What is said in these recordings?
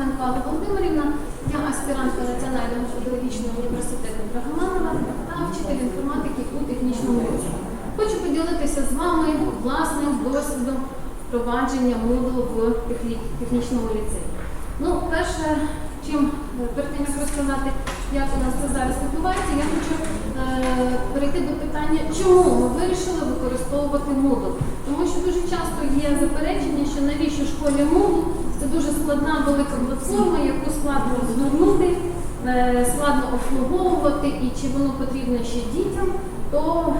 Романенко Алла Володимирівна, я аспірантка Національного педагогічного університету Драгоманова та вчитель інформатики у технічному ліцеї. Хочу поділитися з вами власним досвідом впровадження модулу в технічному ліцеї. Ну, перше, чим е, перед тим як розказати, як у нас це зараз відбувається, я хочу е, перейти до питання, чому ми вирішили використовувати Moodle. Тому що дуже часто є заперечення, що навіщо школі це дуже складна велика платформа, яку складно розгорнути, е, складно обслуговувати і чи воно потрібно ще дітям, то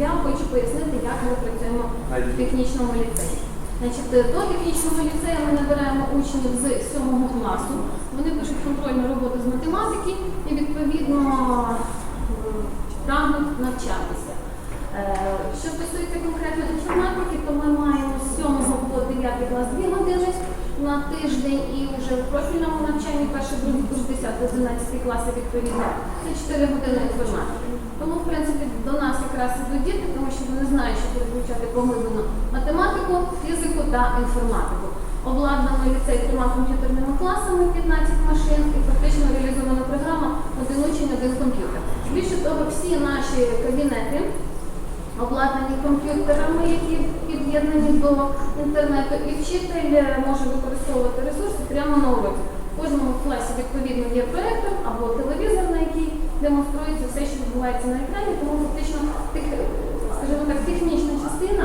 я хочу пояснити, як ми працюємо в технічному ліцеї. Значить, до технічного ліцею ми набираємо учнів з 7 класу. Вони пишуть контрольну роботу з математики і відповідно е, прагнуть навчатися. Е, Що стосується конкретно інформатики, то ми маємо з 7 по 9 клас 2 години на тиждень і вже в профільному навчанні перший, другий курс 10-11 класи відповідно це 4 години інформатики. Тому, в принципі, до нас якраз ідуть діти, тому що вони знають, що буде вивчати поглиблено математику, фізику та інформатику. Обладнано ліцей трьома комп'ютерними класами, 15 машин і фактично реалізована програма один учень, один комп'ютер. Більше того, всі наші кабінети обладнані комп'ютерами, які під'єднані до інтернету, і вчитель е, може використовувати ресурси прямо на уроці. В кожному класі відповідно є проектор або телевізор, на який демонструється все, що відбувається на екрані, тому фактично тех, скажімо так, технічна частина,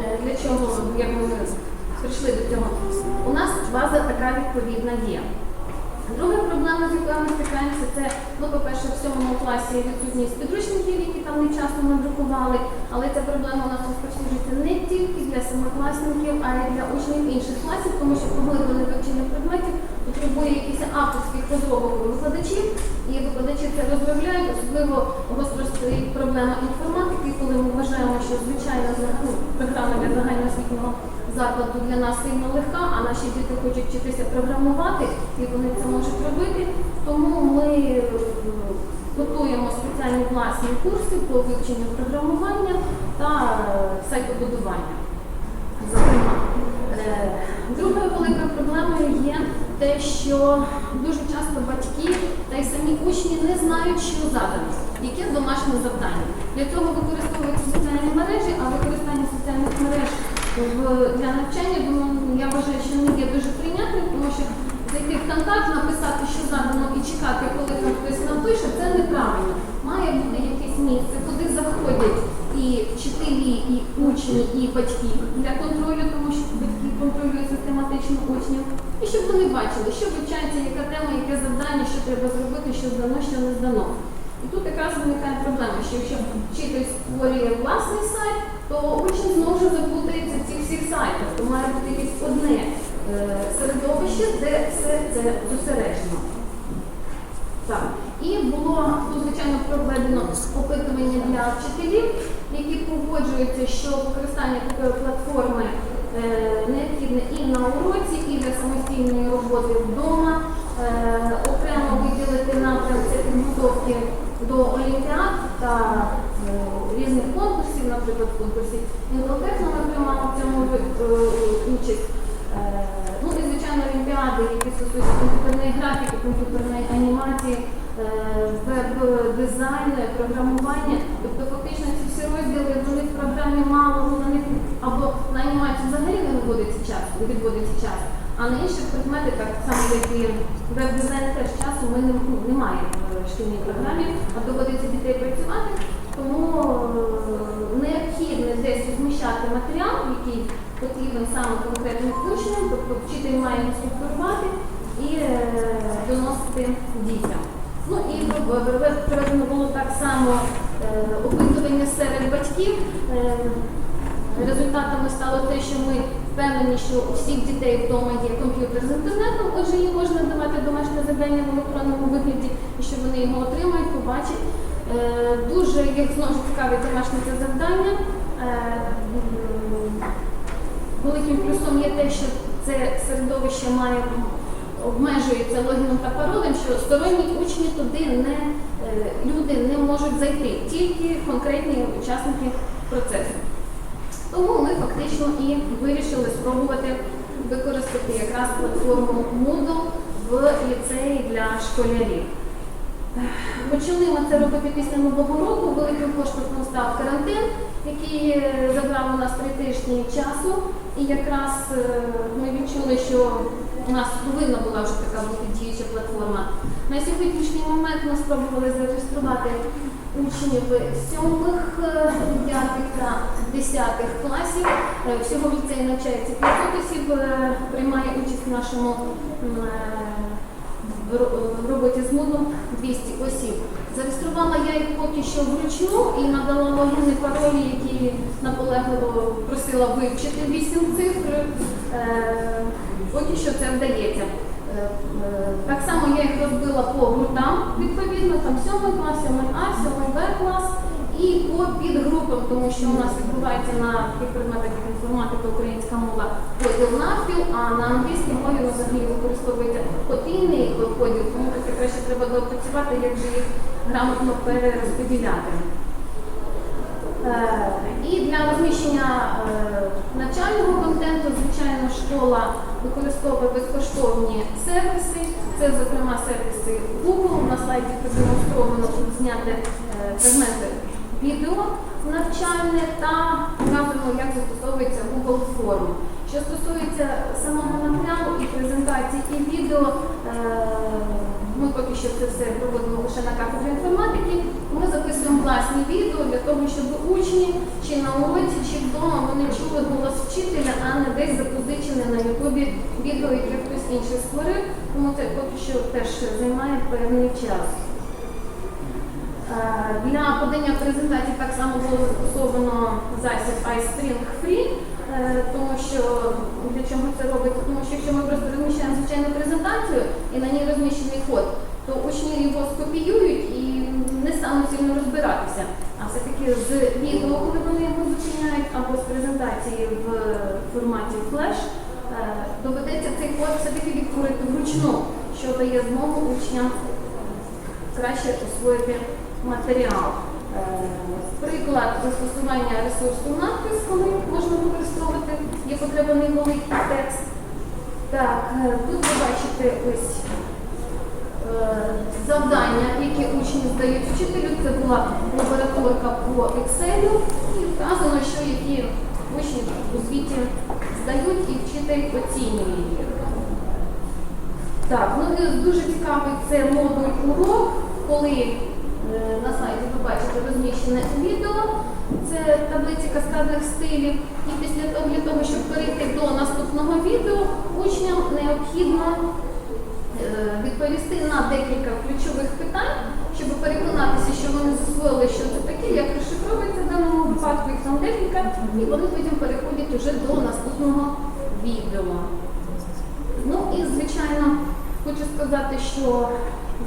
е, для чого як ми прийшли до цього, у нас база така відповідна є. Друга проблема, з якою ми стикаємося, це, ну, по-перше, в сьомому класі відсутність підручників, які там не часто надрукували, але ця проблема у нас розповсюджується не тільки для семикласників, а й для учнів інших класів, тому що поглиблене вивчення предметів потребує якихось авторських розробок викладачів, і викладачі це розробляють, особливо гостро стоїть проблема інформатики, коли ми вважаємо, що звичайна ну, програма для загальноосвітнього закладу для нас сильно легка, а наші діти хочуть вчитися програмувати, і вони це можуть робити. Тому ми е, готуємо спеціальні власні курси по вивченню програмування та е, сайтобудування. Зокрема, Е, другою великою проблемою є те, що дуже часто батьки та й самі учні не знають, що задано, яке домашнє завдання. Для цього використовуються соціальні мережі, а використання соціальних мереж в- для навчання воно я вважаю, що не є дуже прийнятним, тому що зайти в контакт, написати, що задано, і чекати, коли там хтось напише, це неправильно. Має бути якесь місце, куди заходять і вчителі, і учні, і батьки для контролю, тому що батьки контролюють систематично учнів, і щоб вони бачили, що вивчається, яка тема, яке завдання, що треба зробити, що здано, що не здано. І тут якраз виникає проблема, що якщо вчитель створює власний сайт, то учень ж заплутається в цих всіх сайтах, то має бути якесь одне е, середовище, де все це зосереджено. Так. І було, ну, звичайно, проведено опитування для вчителів, які погоджуються, що використання такої платформи е, необхідне і на уроці, і для самостійної роботи вдома. Е, окремо виділити напрям це підготовки до олімпіад та е, різних конкурсів, наприклад, в конкурсі інтелектно ми приймали в цьому е, участь. Е, Ну і звичайно олімпіади, які стосуються комп'ютерної графіки, комп'ютерної анімації, е, веб-дизайну, програмування. Тобто фактично ці всі розділи вони в програмі мало, ну, на них або на анімацію взагалі не відводиться час. А на інших предметах, так само як і веб-дизайн теж часу ми не, ну, немає в шкільній програмі, а доводиться дітей працювати. Тому е, необхідно десь розміщати матеріал, який потрібен саме конкретним учням, тобто вчитель має його структурувати і е, доносити дітям. Ну і проведено було так само е, опитування серед батьків. Результатами стало те, що ми впевнені, що у всіх дітей вдома є комп'ютер з інтернетом, отже, їм можна давати домашнє завдання в електронному вигляді, і що вони його отримають, побачать. Е, Дуже їх знову цікавить домашнє це завдання. Е, Великим плюсом є те, що це середовище має обмежується логіном та паролем, що сторонні учні туди не е, люди не можуть зайти, тільки конкретні учасники процесу. Тому ми фактично і вирішили спробувати використати якраз платформу Moodle в ліцеї для школярів. Почали ми це робити після нового року. Великим поштовхом став карантин, який е, забрав у нас три тижні часу. І якраз е, ми відчули, що у нас повинна була вже така бути діюча платформа. На сьогоднішній момент ми спробували зареєструвати учнів сьомих, е, дев'ятих та десятих класів. Е, Всього в ліцеї навчається 500 осіб, е, приймає участь в нашому в роботі з модом 200 осіб. Зареєструвала я їх поки що вручну і надала логіни паролі, які наполегливо просила вивчити 8 цифр. Поки що це вдається. Е, е, Так само я їх розбила по гуртам, відповідно, там 7 клас, 7 А, 7 Б клас і по підгрупам, тому що у нас відбувається на предметах інформатика, українська мова поділ навпіл, а на англійській мові взагалі використовується подвійний поділ, тому таке краще треба доопрацювати, як же їх грамотно перерозподіляти. Е, І для розміщення навчального контенту, звичайно, школа використовує безкоштовні сервіси. Це, зокрема, сервіси Google. На слайді продемонстровано зняти е, фрагменти відео навчальне та показано, як застосовується Google Форм. Що стосується самого матеріалу і презентації і відео, е, ми поки що це все проводимо лише на кафедрі інформатики. Власні відео для того, щоб учні чи на уроці, чи вдома вони чули голос вчителя, а не десь запозичене на Ютубі відео, яке хтось інший створив. Тому це поки що теж займає певний час. Е, Для подання презентації так само було застосовано засіб iSpring Free, е, тому що для чого це робиться? Тому що якщо ми просто розміщаємо звичайну презентацію і на ній розміщений код, то учні його скопіюють і не стануть сильно розбиратися. А все-таки з відео, коли вони його зачиняють, або з презентації в форматі флеш, е, код все-таки відтворити вручну, що дає змогу учням краще освоїти матеріал. Е, Приклад застосування ресурсу надпис, коли можна використовувати, є потреба невеликий текст. Так, е, тут ви бачите ось е, завдання, які учні здають вчителю. Це була лабораторка по Excel і вказано, що які учні у звіті здають і вчитель оцінює їх. Так, ну дуже цікавий це модуль урок, коли е, на сайті ви бачите розміщене відео, це таблиці каскадних стилів. І після того, для того, щоб перейти до наступного відео, учням необхідно е, відповісти на декілька ключових питань, щоб переконатися, що вони засвоїли, що це таке, як розшифровується випадку, їх там декілька, і вони потім переходять уже до наступного відео. Ну і звичайно, хочу сказати, що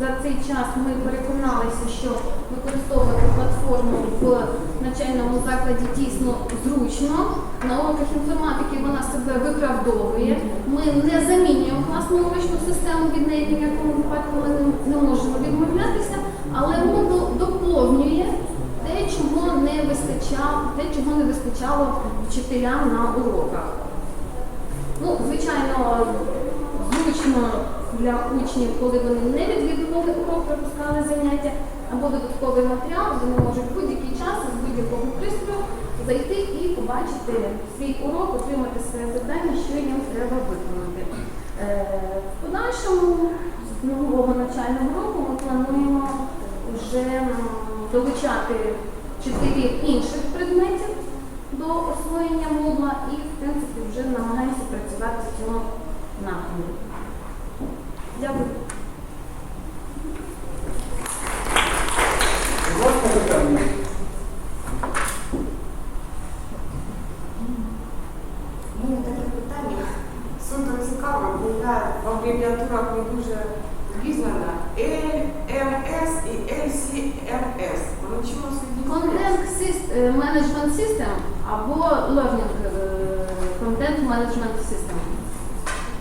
за цей час ми переконалися, що використовувати платформу в навчальному закладі дійсно зручно. На уроках інформатики вона себе виправдовує. Ми не замінюємо класну урочну систему, від неї ніякому випадку ми не, не можемо відмовлятися, але воно доповнює те, чого не вистачало, те, чого не вистачало вчителям на уроках. Ну, звичайно, зручно для учнів, коли вони не відвідували урок, пропускали заняття або додатковий матеріал, вони можуть в будь-який час з будь-якого пристрою зайти і побачити свій урок, отримати своє завдання, що їм треба виконати. Е, В подальшому з нового навчального року ми плануємо вже долучати вчителів інших предметів до освоєння мова і, в принципі, вже намагаємося працювати в цьому напрямку. Дякую. Питання. Таке питання. Суто цікаво, бо я в абревіатурах не дуже обізнана. LMS і LCMS. Sys- е, Management System або Learning Content Management System.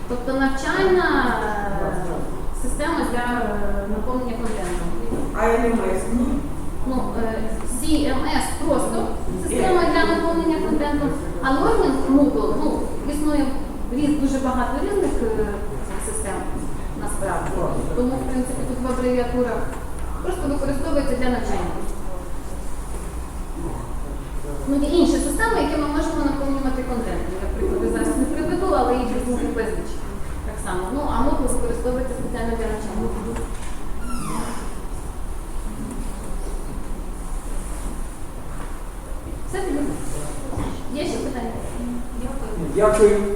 Тобто навчальна е, система для е, наповнення контенту. А LMS? Ну, е, CMS просто система для наповнення контенту, а Learning Moodle, ну, існує різ- дуже багато різних систем насправді. Тому, в принципі, тут в абревіатурах просто використовується для навчання. Ну, є інші системи, яке ми можемо наповнювати контентом. Наприклад, приклади зараз не приведу, але їх різних безліч. Так само. Ну, а можна використовувати спеціально для навчання. Все? Є ще питання? Дякую.